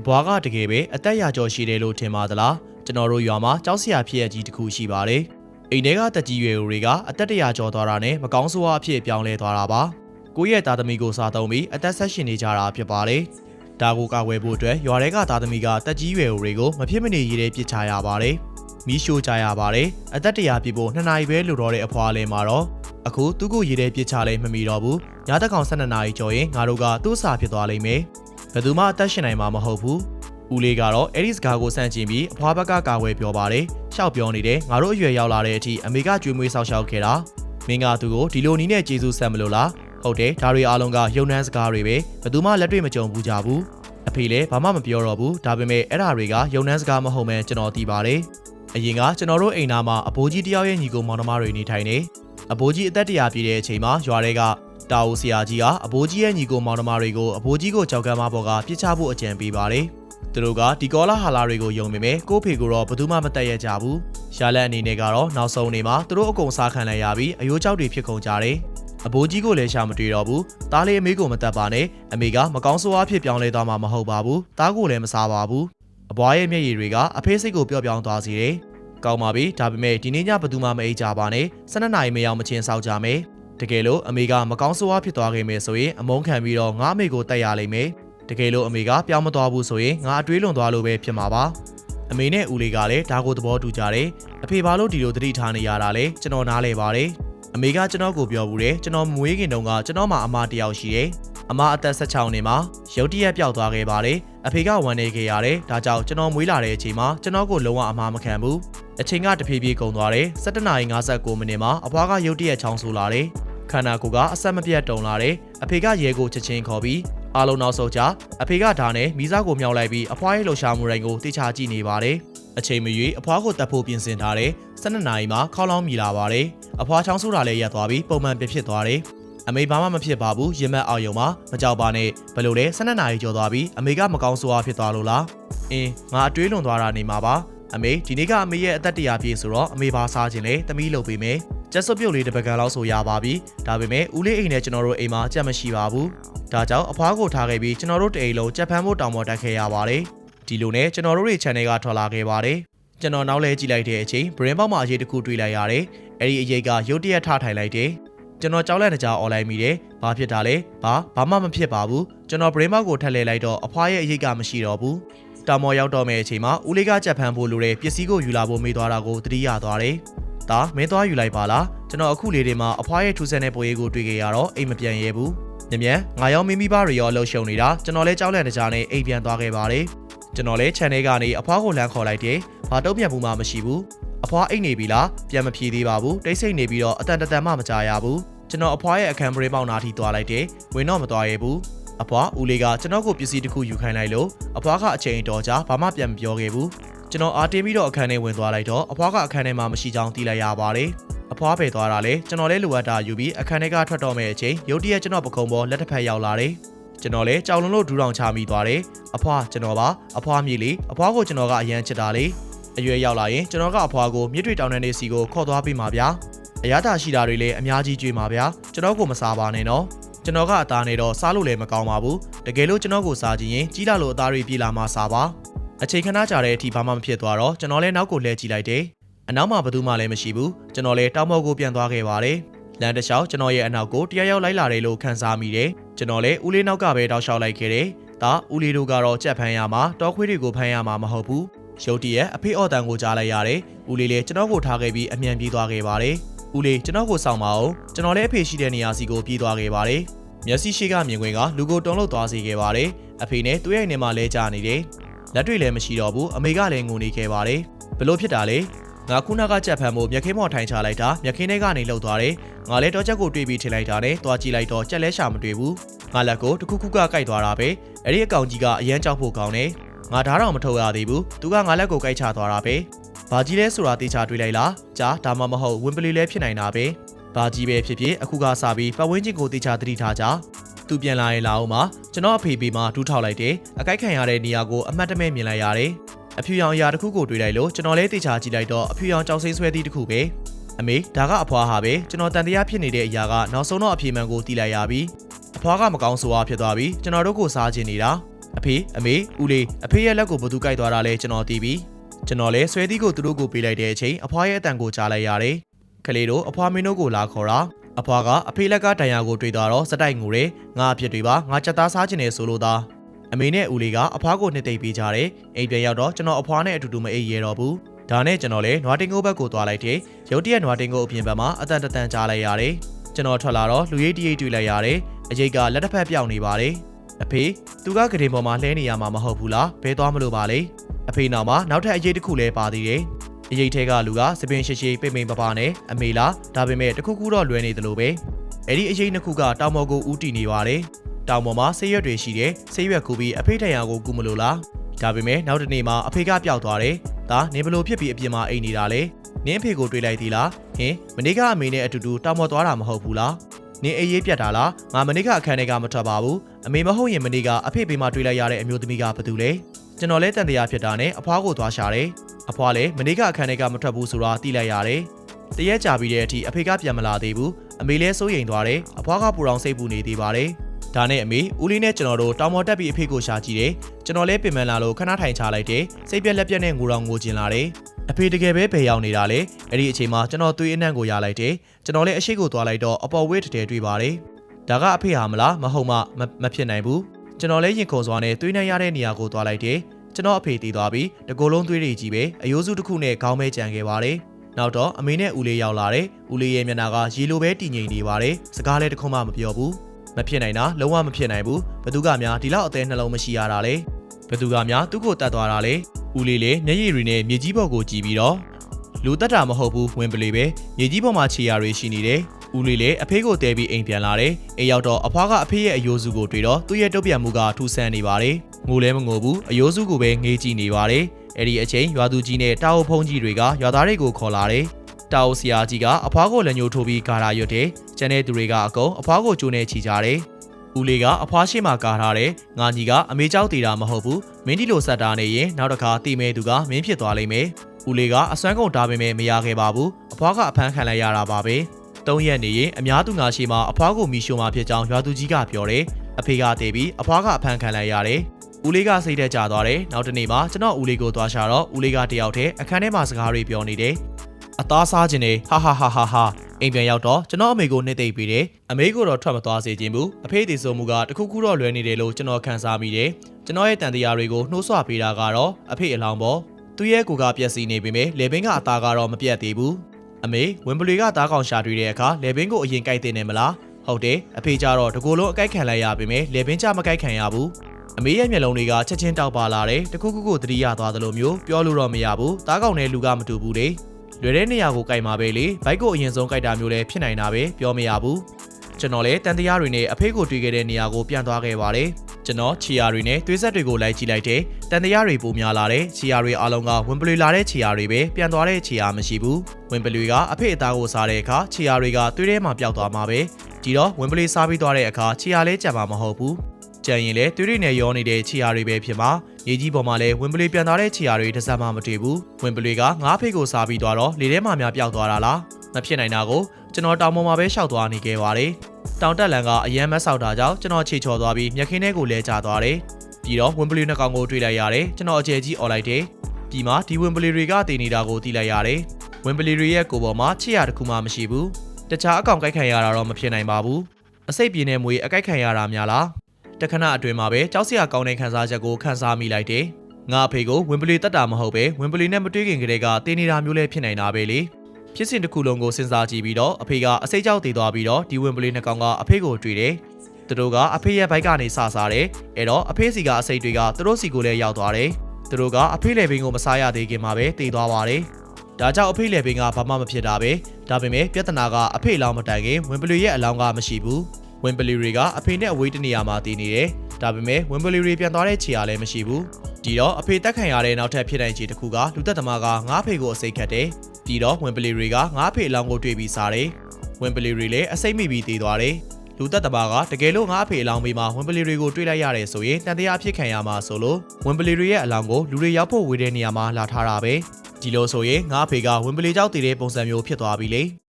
အဘွားကတကယ်ပဲအသက်ရာကျော်ရှိတယ်လို့ထင်ပါသလားကျွန်တော်တို့ရွာမှာကြောက်စရာဖြစ်ရကြီးတစ်ခုရှိပါတယ်အိမ်ထဲကတက်ကြီးရွယ်တွေကအသက်တရာကျော်သွားတာနဲ့မကောင်းဆိုးဝါးအဖြစ်ပြောင်းလဲသွားတာပါကိုယ့်ရဲ့သားသမီးကိုစားသုံးပြီးအသက်ဆက်ရှင်နေကြတာဖြစ်ပါတယ်ဒါကိုကာကွယ်ဖို့အတွက်ရွာထဲကသားသမီးကတက်ကြီးရွယ်တွေကိုမဖြစ်မနေရည်ရဲပစ်ချရပါတယ်မီးရှို့ကြရပါတယ်အသက်တရာပြည့်ဖို့နှစ်နာရီပဲလိုတော့တဲ့အဖွားလေးမှာတော့အခုသူ့ကိုရည်ရဲပစ်ချလဲမမီတော့ဘူးညတက်ကောင်12နာရီကျော်ရင်ငါတို့ကသူ့စာဖြစ်သွားလိမ့်မယ် ဘယ်သူမှအသက်ရှင်နိုင်မှာမဟုတ်ဘူးဦးလေးကတော့အဲ့ဒီစကားကိုစန့်ကျင်ပြီးအဖွားဘက်ကကာဝယ်ပြောပါတယ်။ရှောက်ပြောနေတယ်ငါတို့အရွယ်ရောက်လာတဲ့အထိအမေကကြွေးမွေးဆောက်ရှောက်ခဲ့တာ။မင်းကသူကိုဒီလိုနီးနဲ့ကျေးဇူးဆက်မလို့လား။ဟုတ်တယ်ဒါတွေအားလုံးကယုံနှန်းစကားတွေပဲဘယ်သူမှလက်တွေ့မကြုံဘူးကြဘူး။အဖေလည်းဘာမှမပြောတော့ဘူးဒါပေမဲ့အဲ့ဒါတွေကယုံနှန်းစကားမဟုတ်မှန်းကျွန်တော်သိပါတယ်။အရင်ကကျွန်တော်တို့အိမ်သားမှာအဘိုးကြီးတယောက်ရဲ့ညီကိုမောင်နှမတွေနေထိုင်နေ။အဘိုးကြီးအသက်တရာပြည့်တဲ့အချိန်မှာရွာတွေက တာအိုဆရာကြီးကအဘိုးကြီးရဲ့ညီကိုမောင်နှမတွေကိုအဘိုးကြီးကိုကြောက်ကမ်းမပေါ်ကပြစ်ချဖို့အကြံပေးပါတယ်။သူတို့ကဒီကောလာဟာလာတွေကိုယုံပေမဲ့ကိုဖေကိုတော့ဘယ်သူမှမတက်ရကြဘူး။ရှာလက်အနေနဲ့ကတော့နောက်ဆုံးနေမှာသူတို့အကုန်စားခံလိုက်ရပြီးအယိုးကြောက်တွေဖြစ်ကုန်ကြတယ်။အဘိုးကြီးကိုလည်းရှာမတွေ့တော့ဘူး။သားလေးအမေကိုမတက်ပါနဲ့။အမေကမကောင်းဆိုးအားဖြစ်ပြောင်းလဲသွားမှာမဟုတ်ပါဘူး။သားကိုလည်းမစားပါဘူး။အဘွားရဲ့မျက်ရည်တွေကအဖေစိတ်ကိုပျော့ပြောင်းသွားစေတယ်။ကောင်းပါပြီဒါပေမဲ့ဒီနေ့ညဘယ်သူမှမအိပ်ကြပါနဲ့12နာရီမရောက်မချင်းစောက်ကြမယ် တကယ်လို့အမေကမကောင်းဆိုးဝါးဖြစ်သွားခဲ့မယ်ဆိုရင်အမုန်းခံပြီးတော့ငါအမေကိုတက်ရလိမ့်မယ်တကယ်လို့အမေကပြောင်းမသွားဘူးဆိုရင်ငါအတွေးလွန်သွားလို့ပဲဖြစ်မှာပါအမေနဲ့ဦးလေးကလည်းဒါကိုသဘောတူကြတယ်အဖေဘာလို့ဒီလိုသတိထားနေရတာလဲကျွန်တော်နားလဲပါတယ်အမေကကျွန်တော်ကိုပြောဘူးတယ်ကျွန်တော်မွေးခင်တုန်းကကျွန်တော်မှအမတယောက်ရှိတယ်အမအသက်16နှစ်မှာရုတ်တရက်ပျောက်သွားခဲ့ပါတယ်အဖေကဝန်နေခဲ့ရတယ်ဒါကြောင့်ကျွန်တော်မွေးလာတဲ့အချိန်မှာကျွန်တော်ကိုလုံးဝအမှားမခံဘူး အချိန်ကတဖြည်းဖြည်းကုန်သွားတယ်17:59မိနစ်မှာအဖွားကရုတ်တရက်ချောင်းဆိုးလာတယ်ခန္ဓာကိုယ်ကအဆက်မပြတ်တုံလာတယ်အဖေကရဲကိုချက်ချင်းခေါ်ပြီးအားလုံးနောက်ဆုံးကြအဖေကဒါနဲ့မိစားကိုမြောက်လိုက်ပြီးအဖွားရဲ့လှူရှာမှုတိုင်းကိုတေချာကြည့်နေပါတယ်အချိန်မရွေးအဖွားကိုတပ်ဖို့ပြင်ဆင်ထားတယ်12နာရီမှာခေါင်းလောင်းမြည်လာပါတယ်အဖွားချောင်းဆိုးတာလည်းရပ်သွားပြီးပုံမှန်ပြဖြစ်သွားတယ်အမေဘာမှမဖြစ်ပါဘူးရင်မက်အောင်ယုံမှာမကြောက်ပါနဲ့ဘယ်လိုလဲ12နာရီကျော်သွားပြီးအမေကမကောင်းဆိုးအားဖြစ်သွားလို့လားအင်းငါအတွေးလွန်သွားတာနေမှာပါ အမေဒီနေ့ကအမေရဲ့အသက်တရာပြည့်ဆိုတော့အမေဘာစားခြင်းလဲသမီးလုပ်ပေးမယ်ကျက်စွပ်ပြုတ်လေးတစ်ပကံလောက်ဆိုရပါပြီဒါပေမဲ့ဦးလေးအိမ်နဲ့ကျွန်တော်တို့အိမ်မှာကြက်မရှိပါဘူးဒါကြောင့်အဖွားကိုထားခဲ့ပြီးကျွန်တော်တို့တအိမ်လုံးကြက်ဖမ်းဖို့တောင်းပေါ်တက်ခဲ့ရပါတယ်ဒီလိုနဲ့ကျွန်တော်တို့ရဲ့ channel ကထွက်လာခဲ့ပါတယ်ကျွန်တော်နောက်လဲကြည့်လိုက်တဲ့အချိန် brain ပေါက်မှာအရေးတစ်ခုတွေ့လိုက်ရတယ်အဲ့ဒီအရေးကရုတ်တရက်ထထိုင်လိုက်တယ်ကျွန်တော်ကြောက်လက်တကြားអော်လိုက်မိတယ်။ဘာဖြစ်တာလဲ။ဘာဘာမှမဖြစ်ပါဘူး။ကျွန်တော် brain ပေါက်ကိုထက်လဲလိုက်တော့အဖွားရဲ့အရေးကမရှိတော့ဘူး။ တာမော်ရောက်တော့မယ့်အချိန်မှာဦးလေးကကြက်ဖမ်းဖို့လိုတဲ့ပစ္စည်းကိုယူလာဖို့မေးသွားတာကိုသတိရသွားတယ်။ဒါမင်းသွားယူလိုက်ပါလား။ကျွန်တော်အခုလေးတွေမှာအဖွားရဲ့ထူးဆန်းတဲ့ပုံရိပ်ကိုတွေ့ခဲ့ရတော့အိမ်မပြန်ရဲဘူး။မြ мян ငါရောမိမိဘတွေရောလှုပ်ရှုံနေတာကျွန်တော်လည်းကြောက်လန့်တကြားနဲ့အိမ်ပြန်သွားခဲ့ပါတယ်။ကျွန်တော်လည်း channel ကနေအဖွားကိုလမ်းခေါ်လိုက်တယ်။ဘာတုံ့ပြန်မှုမှမရှိဘူး။အဖွားအိတ်နေပြီလားပြန်မဖြေသေးပါဘူးတိတ်ဆိတ်နေပြီးတော့အတန်တတန်မှမကြရဘူးကျွန်တော်အဖွားရဲ့အခန်းပရိပေါက်နာထိသွားလိုက်တယ်ဝင်တော့မသွားရဘူး အဖွားဦးလေးကကျွန်တော်ကိုပစ္စည်းတစ်ခုယူခိုင်းလိုက်လို့အဖွားကအချိန်တော်ကြာဘာမှပြန်မပြောခဲ့ဘူးကျွန်တော်အားတင်းပြီးတော့အခန်းထဲဝင်သွားလိုက်တော့အဖွားကအခန်းထဲမှာမရှိကြောင်းသိလိုက်ရပါတယ်အဖွားပဲသွားတာလေကျွန်တော်လည်းလိုအပ်တာယူပြီးအခန်းထဲကထွက်တော့မယ့်အချိန်ရုတ်တရက်ကျွန်တော်ပခုံပေါ်လက်တစ်ဖက်ရောက်လာတယ်ကျွန်တော်လည်းကြောင်လုံးလို့ဒူးတောင်ချမိသွားတယ်အဖွားကျွန်တော်ပါအဖွားမြေလေးအဖွားကိုကျွန်တော်ကအရန်ချစ်တာလေအရွယ်ရောက်လာရင်ကျွန်တော်ကအဖွားကိုမြစ်တွေတောင်တန်းနေစီကိုခေါ်သွားပေးမှာဗျာအရသာရှိတာတွေလည်းအများကြီးကြွေးမှာဗျာကျွန်တော်ကိုမစားပါနဲ့နော် ကျွန်တော်ကအသားနဲ့တော့စားလို့လည်းမကောင်းပါဘူးတကယ်လို့ကျွန်တော်ကိုစားကြည့်ရင်ကြီးလာလို့အသားတွေပြေးလာမှစားပါအချိန်ခဏကြာတဲ့အထိဘာမှမဖြစ်သွားတော့ကျွန်တော်လည်းနောက်ကိုလှည့်ကြည့်လိုက်တယ်အနောက်မှာဘသူမှလည်းမရှိဘူးကျွန်တော်လည်းတောင်ပေါ်ကိုပြန်သွားခဲ့ပါတယ်လမ်းတစ်လျှောက်ကျွန်တော်ရဲ့အနောက်ကိုတရားရောက်လိုက်လာတယ်လို့ခန်းစားမိတယ်ကျွန်တော်လည်းဦးလေးနောက်ကပဲတောက်လျှောက်လိုက်ခဲ့တယ်ဒါဦးလေးတို့ကတော့ကြက်ဖမ်းရမှာတောခွေးတွေကိုဖမ်းရမှာမဟုတ်ဘူးရုတ်တရက်အဖေအော်တန်ကိုကြားလိုက်ရတယ်ဦးလေးလည်းကျွန်တော်ကိုထားခဲ့ပြီးအမြန်ပြေးသွားခဲ့ပါတယ် ဦးလေးကျွန်တော်ကိုဆောင်ပါအောင်ကျွန်တော်လည်းအဖေရှိတဲ့နေရာစီကိုပြေးသွားခဲ့ပါတယ်မျက်စိရှိကမြင်ကွင်းကလူကိုတုံလို့သွားစေခဲ့ပါတယ်အဖေနဲ့သူ့ရဲ့နေမှာလဲကြနေတယ်လက်တွေလည်းမရှိတော့ဘူးအမေကလည်းငိုနေခဲ့ပါတယ်ဘလို့ဖြစ်တာလဲငါခုနကကြက်ဖမ်းဖို့မြက်ခင်းမော်ထိုင်ချလိုက်တာမြက်ခင်းထဲကနေလှုပ်သွားတယ်ငါလည်းတော့ချက်ကိုတွေးပြီးထင်လိုက်တာနဲ့တွားကြည့်လိုက်တော့ကြက်လဲရှာမတွေ့ဘူးငါလက်ကိုတခုခုကကိုက်သွားတာပဲအဲ့ဒီအကောင်ကြီးကအရန်ကြောက်ဖို့ကောင်းတယ်ငါဓာတ်တော်မထုတ်ရသေးဘူးသူကငါလက်ကိုကိုက်ချသွားတာပဲ ဘာကြီးလဲဆိုတာတေချာတွေးလိုက်လားကြာဒါမှမဟုတ်ဝင်ပလီလဲဖြစ်နိုင်တာပဲဘာကြီးပဲဖြစ်ဖြစ်အခုကစပြီးပတ်ဝန်းကျင်ကိုတေချာသတိထားကြသူပြန်လာရင်လာအောင်မှာကျွန်တော်အဖေပေမှာဒူးထောက်လိုက်တယ်အကိုက်ခံရတဲ့နေရာကိုအမှတ်တမဲ့မြင်လိုက်ရတယ်အဖြူရောင်အရာတစ်ခုကိုတွေ့လိုက်လို့ကျွန်တော်လည်းတေချာကြည့်လိုက်တော့အဖြူရောင်ကြောက်စိမ့်ဆွဲသည့်တစ်ခုပဲအမေဒါကအဖွားဟာပဲကျွန်တော်တန်တရားဖြစ်နေတဲ့အရာကနောက်ဆုံးတော့အဖြေမှန်ကိုသိလိုက်ရပြီအဖွားကမကောင်းဆိုအားဖြစ်သွားပြီကျွန်တော်တို့ကိုစားခြင်းနေတာအဖေအမေဦးလေးအဖေရဲ့လက်ကိုဘသူကြိုက်သွားတာလဲကျွန်တော်သိပြီ ကျွန်တော်လည်းဆွဲသီးကိုသူတို့ကိုပေးလိုက်တဲ့အချိန်အဖွားရဲ့အတန်ကိုကြားလိုက်ရတယ်ကလေးတို့အဖွားမင်းတို့ကိုလာခေါ်တာအဖွားကအဖေလက်ကတန်ရာကိုတွေ့သွားတော့စတိုက်ငူတယ်ငါအဖြစ်တွေပါငါချက်သားစားခြင်းနဲ့ဆိုလို့သားအမေနဲ့ဦးလေးကအဖွားကိုနှစ်သိမ့်ပေးကြတယ်အိမ်ပြန်ရောက်တော့ကျွန်တော်အဖွားနဲ့အတူတူမအိပ်ရတော့ဘူးဒါနဲ့ကျွန်တော်လည်းနွားတင်ကိုဘက်ကိုသွားလိုက်တယ်ရုတ်တရက်နွားတင်ကိုအပြင်ဘက်မှာအတန်တတန်ကြားလိုက်ရတယ်ကျွန်တော်ထွက်လာတော့လူရိတ်တရိတ်တွေ့လိုက်ရတယ်အရေးကလက်တစ်ဖက်ပြောင်းနေပါတယ်အဖေသူကကတင်ပေါ်မှာလှဲနေရမှာမဟုတ်ဘူးလားဘဲသွားမလို့ပါလေ အဖေနောက်မှာနောက်ထပ်အရေးတစ်ခုလည်းပါသေးတယ်အရေးထဲကလူကစပင်ရှိရှိပိမ့်ပိမ့်ပပနဲ့အမေလားဒါပေမဲ့တခုခုတော့လွယ်နေသလိုပဲအဲ့ဒီအရေးနှစ်ခုကတောင်ပေါ်ကိုဥတီနေပါတယ်တောင်ပေါ်မှာဆေးရွက်တွေရှိတယ်ဆေးရွက်ကူပြီးအဖေထံရကိုကူမလို့လားဒါပေမဲ့နောက်တစ်နေ့မှာအဖေကပျောက်သွားတယ်ဒါနေဘလို့ဖြစ်ပြီးအပြင်မှာအိမ်နေတာလေနင်းအဖေကိုတွေ့လိုက်သေးလားဟင်မနေ့ကအမေနဲ့အတူတူတောင်ပေါ်သွားတာမဟုတ်ဘူးလားနင်းအေးရေးပြတ်တာလားငါမနေ့ကအခန်းထဲကမထွက်ပါဘူးအမေမဟုတ်ရင်မနေ့ကအဖေဘေးမှာတွေ့လိုက်ရတဲ့အမျိုးသမီးကဘာတူလဲ ကျွန်တော်လဲတန်တရားဖြစ်တာနဲ့အဖွားကိုသွားရှာတယ်အဖွားလည်းမနေ့ကအခန်းထဲကမထွက်ဘူးဆိုတာသိလိုက်ရတယ်တရက်ကြာပြီးတဲ့အထိအဖေကပြန်မလာသေးဘူးအမေလည်းစိုးရိမ်သွားတယ်အဖွားကပူတော်စိတ်ပူနေသေးပါတယ်ဒါနဲ့အမေဦးလေးနဲ့ကျွန်တော်တို့တောင်ပေါ်တက်ပြီးအဖေကိုရှာကြည့်တယ်ကျွန်တော်လည်းပြင်ပန်းလာလို့ခဏထိုင်ချလိုက်တယ်စိတ်ပြက်လက်ပြက်နဲ့ငိုတော့ငိုကျင်လာတယ်အဖေတကယ်ပဲဘယ်ရောက်နေတာလဲအဲ့ဒီအချိန်မှာကျွန်တော်သွေးအနှံ့ကိုရလိုက်တယ်ကျွန်တော်လည်းအရှိကိုသွားလိုက်တော့အပေါ်ဝေးတတဲတွေ့ပါတယ်ဒါကအဖေဟာမလားမဟုတ်မှမဖြစ်နိုင်ဘူး ကျွန်တော်လည်းရင်ခုန်စွာနဲ့သွေးနှံ့ရတဲ့နေရာကိုသွားလိုက်တယ်ကျွန်တော်အဖေတည်သွားပြီးတကိုယ်လုံးသွေးတွေကြီးပဲအယိုးစုတစ်ခုနဲ့ခေါင်းမဲကြံခဲ့ပါတယ်နောက်တော့အမေနဲ့ဦးလေးရောက်လာတယ်ဦးလေးရဲ့မျက်နှာကရေလိုပဲတည်ငြိမ်နေပါတယ်စကားလည်းတစ်ခွန်းမှမပြောဘူးမဖြစ်နိုင်တာလုံးဝမဖြစ်နိုင်ဘူးဘသူကများဒီလောက်အသေးနှလုံးမရှိရတာလေဘသူကများသူ့ကိုတတ်သွားတာလေဦးလေးလေးမျက်ရည်တွေနဲ့မြေကြီးပေါ်ကိုကြည့်ပြီးတော့လူတက်တာမဟုတ်ဘူးဝင်ပလေပဲမြေကြီးပေါ်မှာခြေရာတွေရှိနေတယ် ဦးလေးလေးအဖေးကိုတဲပြီးအိမ်ပြန်လာတယ်အိမ်ရောက်တော့အဖွားကအဖေးရဲ့အယိုးစုကိုတွေ့တော့သူ့ရဲ့တုတ်ပြန်မှုကထူဆန်းနေပါတယ်ငိုလဲမငိုဘူးအယိုးစုကိုပဲငေးကြည့်နေပါတယ်အဲ့ဒီအချိန်ရွာသူကြီးနဲ့တာအိုဖုံးကြီးတွေကရွာသားတွေကိုခေါ်လာတယ်တာအိုဆရာကြီးကအဖွားကိုလက်ညှိုးထိုးပြီးဂါရာရွတ်တယ်ကျန်တဲ့သူတွေကအကုန်အဖွားကိုကျိုးနေချီကြတယ်ဦးလေးကအဖွားရှိမှကာထားတယ်ငါညီကအမေเจ้าတည်တာမဟုတ်ဘူးမင်းဒီလိုဆက်တာနေရင်နောက်တစ်ခါတီမဲသူကမင်းဖြစ်သွားလိမ့်မယ်ဦးလေးကအစွမ်းကုန်တားပေမဲ့မရခဲ့ပါဘူးအဖွားကအဖမ်းခံလိုက်ရတာပါပဲ သုံးရက်နေရင်အများသူငါရှိမှအဖွားကိုမီရှိုမှဖြစ်ကြောင်းရွာသူကြီးကပြောတယ်အဖေကတည်ပြီးအဖွားကအဖမ်းခံလိုက်ရတယ်ဦးလေးကစိတ်သက်ကြသွားတယ်နောက်တနေ့မှာကျွန်တော်ဦးလေးကိုသွားရှာတော့ဦးလေးကတယောက်တည်းအခန်းထဲမှာစကားတွေပြောနေတယ်အသားစားခြင်းနဲ့ဟာဟာဟာဟာဟာအိမ်ပြန်ရောက်တော့ကျွန်တော်အမေကိုနှိမ့်သိပ်ပြီးတယ်အမေကိုတော့ထွက်မသွားစေခြင်းဘူးအဖေတည်ဆိုမှုကတခုခုတော့လွယ်နေတယ်လို့ကျွန်တော်ခံစားမိတယ်ကျွန်တော်ရဲ့တန်တရားတွေကိုနှိုးဆွပေးတာကတော့အဖေအလောင်းပေါ့သူ့ရဲ့ကိုယ်ကပြက်စီနေပေမဲ့လေဘင်းကအသားကတော့မပြတ်သေးဘူး အမေဝင်ပလီကသားကောင်ရှာတွေ့တဲ့အခါလေဘင်းကိုအရင်ကြိုက်တင်နေမလားဟုတ်တယ်အဖေကြတော့တကူလုံးအကြိုက်ခံလိုက်ရပေမဲ့လေဘင်းကြမကြိုက်ခံရဘူးအမေရဲ့မျက်လုံးတွေကချက်ချင်းတောက်ပါလာတယ်တခုခုကိုသတိရသွားသလိုမျိုးပြောလို့တော့မရဘူးသားကောင်နဲ့လူကမတူဘူးလေလွယ်တဲ့နေရာကိုကြိုက်မှာပဲလေဘိုက်ကိုအရင်ဆုံးကြိုက်တာမျိုးလည်းဖြစ်နိုင်တာပဲပြောမရဘူး ကျွန်တော်လည်းတန်တရားတွေနဲ့အဖေကိုတွေ့ခဲ့တဲ့နေရာကိုပြန်သွားခဲ့ပါတယ်ကျွန်တော်ခြေရာတွေနဲ့သွေးဆက်တွေကိုလိုက်ကြည့်လိုက်တယ်တန်တရားတွေပိုများလာတယ်ခြေရာတွေအားလုံးကဝင်ပလွေလာတဲ့ခြေရာတွေပဲပြန်သွားတဲ့ခြေရာမရှိဘူးဝင်ပလွေကအဖေအသားကိုစားတဲ့အခါခြေရာတွေကသွေးထဲမှာပျောက်သွားမှာပဲဒီတော့ဝင်ပလွေစားပြီးသွားတဲ့အခါခြေရာလဲကြံမှာမဟုတ်ဘူးကြံရင်လဲသွေးတွေနဲ့ရောနေတဲ့ခြေရာတွေပဲဖြစ်မှာရေကြီးပေါ်မှာလဲဝင်ပလွေပြန်သွားတဲ့ခြေရာတွေတစ်စက်မှမတွေ့ဘူးဝင်ပလွေကငါးဖေကိုစားပြီးသွားတော့လေထဲမှာများပျောက်သွားတာလားမဖြစ်နိုင်တာကို ကျွန်တော်တောင်ပေါ်မှာပဲရှောက်သွားနေခဲ့ပါတယ်တောင်တက်လန်ကအရန်မဆောက်တာကြောင့်ကျွန်တော်ခြေချော်သွားပြီးမျက်ခင်းထဲကိုလဲကျသွားတယ်ပြီးတော့ဝင်ပလီနှစ်ကောင်ကိုတွေ့လိုက်ရတယ်ကျွန်တော်အကျယ်ကြီးអော်လိုက်တယ်ပြီးမှဒီဝင်ပလီတွေကတည်နေတာကိုသိလိုက်ရတယ်ဝင်ပလီတွေရဲ့ကိုယ်ပေါ်မှာချစ်ရတခုမှမရှိဘူးတခြားအကောင်ကြိုက်ခံရတာတော့မဖြစ်နိုင်ပါဘူးအစိတ်ပြင်းတဲ့မွေအကြိုက်ခံရတာများလားတခဏအတွင်းမှာပဲကြောက်စရာကောင်းတဲ့ခံစားချက်ကိုခန်းစားမိလိုက်တယ်ငါအဖေကိုဝင်ပလီတက်တာမဟုတ်ပဲဝင်ပလီနဲ့မတွေ့ခင်ကတည်းကတည်နေတာမျိုးလည်းဖြစ်နိုင်တာပဲလေ ဖြစ်စဉ်တစ်ခုလုံးကိုစဉ်းစားကြည့်ပြီးတော့အဖေကအစိတ်ကြောက်တည်သွားပြီးတော့ဒီဝင်ပလီနှစ်ကောင်ကအဖေကိုတွေ့တယ်။သူတို့ကအဖေရဲ့ဘိုက်ကနေစစားတယ်။အဲ့တော့အဖေစီကအစိတ်တွေကသူတို့စီကိုလည်းရောက်သွားတယ်။သူတို့ကအဖေလေဘင်းကိုမစားရသေးခင်မှာပဲတည်သွားပါတယ်။ဒါကြောင့်အဖေလေဘင်းကဘာမှမဖြစ်တာပဲ။ဒါပေမဲ့ပြဿနာကအဖေလောင်းမတိုင်ခင်ဝင်ပလီရဲ့အလောင်းကမရှိဘူး။ဝင်ပလီတွေကအဖေနဲ့အဝေးတနေရာမှာတည်နေတယ်။ဒါပေမဲ့ဝင်ပလီတွေပြန်သွားတဲ့ခြေအားလည်းမရှိဘူး။ဒီတော့အဖေတက်ခံရတဲ့နောက်ထပ်ဖြစ်နိုင်ခြေတစ်ခုကလူသက်သမားကငါးဖေကိုအစိတ်ခတ်တယ်။ ပြီးတော့ဝင်ပလီတွေကငါးဖေအလောင်းကိုတွေ့ပြီးစားတယ်။ဝင်ပလီတွေလည်းအစိတ်မိပြီးတည်သွားတယ်။လူသက်သမားကတကယ်လို့ငါးအဖေအလောင်းပေးမှာဝင်ပလီတွေကိုတွေ့လိုက်ရတယ်ဆိုရင်တန်တရားဖြစ်ခံရမှာဆိုလို့ဝင်ပလီတွေရဲ့အလောင်းကိုလူတွေရောက်ဖို့ဝေတဲ့နေရာမှာလာထားတာပဲ။ဒီလိုဆိုရင်ငါးအဖေကဝင်ပလီကြောက်တည်တဲ့ပုံစံမျိုးဖြစ်သွားပြီလေ။